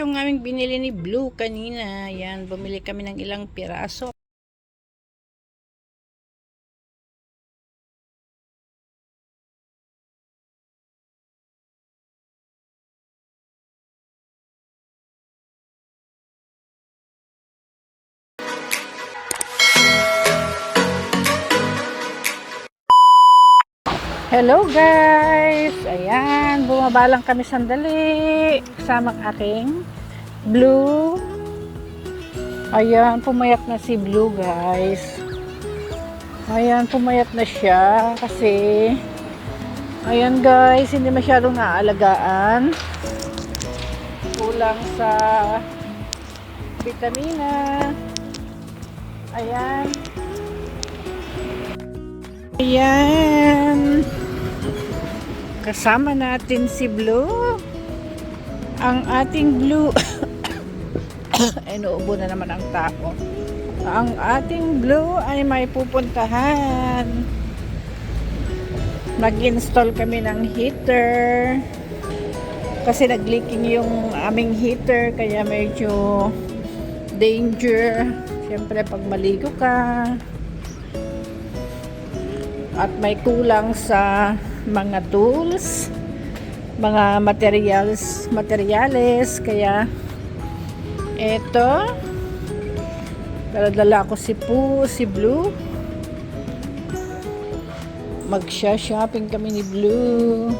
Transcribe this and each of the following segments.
Yung aming binili ni Blue kanina, yan, bumili kami ng ilang piraso. Hello guys! Ayan, bumaba lang kami sandali. Kasama ang aking Blue. Ayan, pumayat na si Blue guys. Ayan, pumayat na siya kasi ayan guys, hindi masyadong naalagaan. Kulang sa vitamina. Ayan. Ayan. Kasama natin si Blue. Ang ating Blue. ay, nauubo na naman ang tao. Ang ating Blue ay may pupuntahan. Nag-install kami ng heater. Kasi nag-leaking yung aming heater. Kaya medyo danger. Siyempre, pag maligo ka, at may kulang sa mga tools mga materials materials kaya eto daladala ko si Poo, si Blue. Magsha shopping kami ni Blue.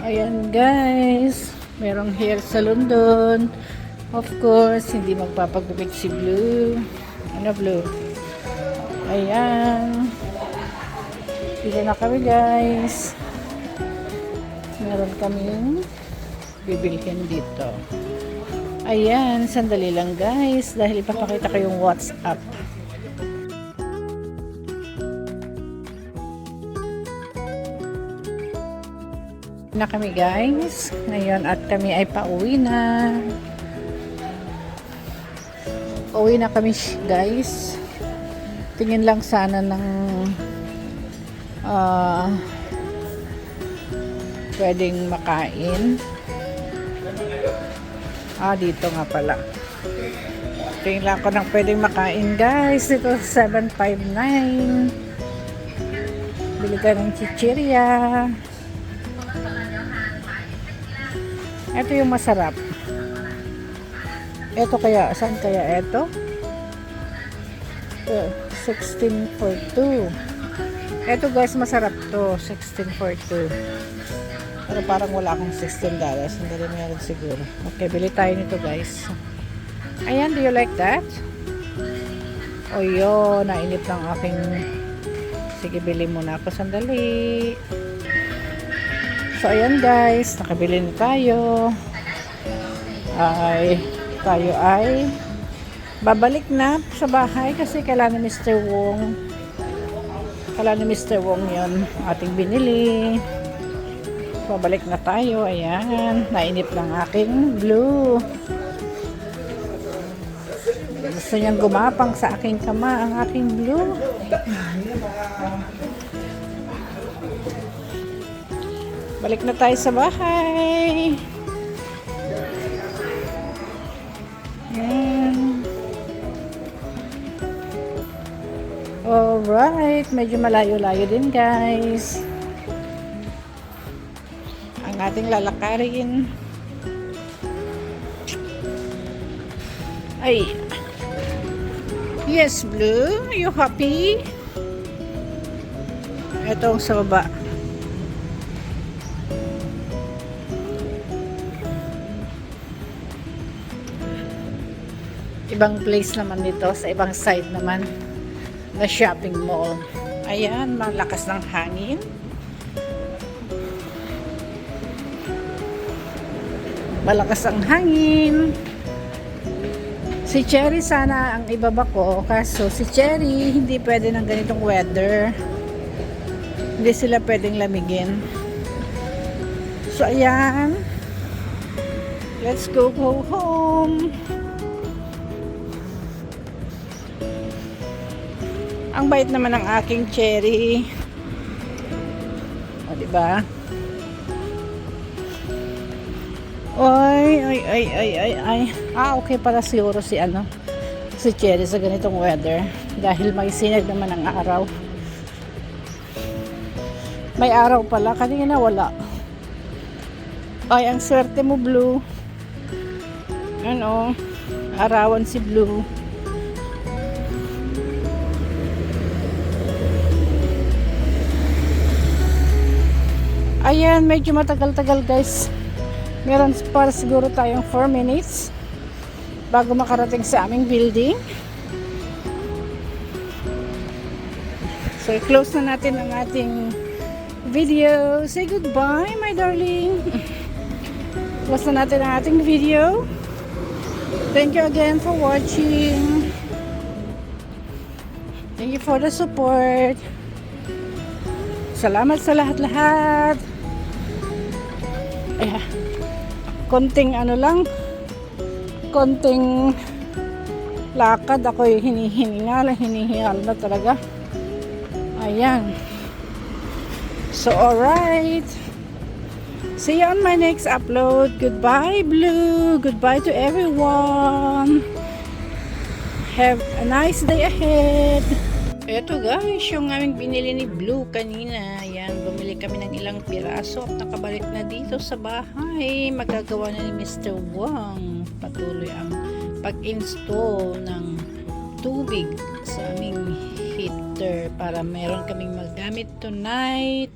Ayan guys. Merong hair salon doon. Of course hindi magpapagupit si Blue. Ano Blue? Ayan. Dito na kami guys. Meron kaming bibilhin dito. Ayan, sandali lang guys. Dahil ipapakita ko yung WhatsApp. na kami guys. Ngayon at kami ay pauwi na. Pauwi na kami guys. Tingin lang sana ng ah pwedeng makain. Ah, dito nga pala. Tingnan ko ng pwedeng makain, guys. Dito sa 759. Bili ka ng chichirya. Ito yung masarap. Ito kaya, saan kaya ito? Uh, 16 for 2. Ito guys, masarap to. 1642. Pero parang wala akong 16 dollars. Hindi rin meron siguro. Okay, bili tayo nito guys. Ayan, do you like that? O yun, nainip ng aking... Sige, bili muna ako sandali. So, ayan guys. Nakabili na tayo. Ay, tayo ay babalik na sa bahay kasi kailangan ni Mr. Wong Kala ni Mr. Wong yon ating binili. Pabalik na tayo. Ayan. Nainip ng aking blue. Gusto niyang gumapang sa aking kama ang aking blue. Balik na tayo sa bahay. Ayan. Alright, medyo malayo-layo din guys. Ang ating lalakarin. Ay. Yes, Blue. You happy? Ito sa baba. Ibang place naman dito. Sa ibang side naman na shopping mall. Ayan, malakas ng hangin. Malakas ang hangin. Si Cherry sana ang ibaba ko. Kaso si Cherry hindi pwede ng ganitong weather. Hindi sila pwedeng lamigin. So, ayan. Let's go, go home. Ang bait naman ng aking cherry. O, di ba? Ay, ay, ay, ay, ay, ay. Ah, okay para siguro si ano, si Cherry sa ganitong weather. Dahil may sinag naman ang araw. May araw pala, kanina wala. Ay, ang swerte mo, Blue. Ano, arawan si Blue. Ayan, medyo matagal-tagal guys. Meron para siguro tayong 4 minutes bago makarating sa aming building. So, i-close na natin ang ating video. Say goodbye, my darling. Close na natin ang ating video. Thank you again for watching. Thank you for the support. Salamat sa lahat-lahat. Ayan. Konting ano lang, konting lakad ako hinihiningal, hinihingal na talaga. Ayan. So, alright. See you on my next upload. Goodbye, Blue. Goodbye to everyone. Have a nice day ahead. Eto guys, yung aming binili ni Blue kanina. Ayan, bumili kami ng ilang piraso at nakabalik na dito sa bahay. Magagawa na ni Mr. Wang. Patuloy ang pag-install ng tubig sa aming heater para meron kaming magamit tonight.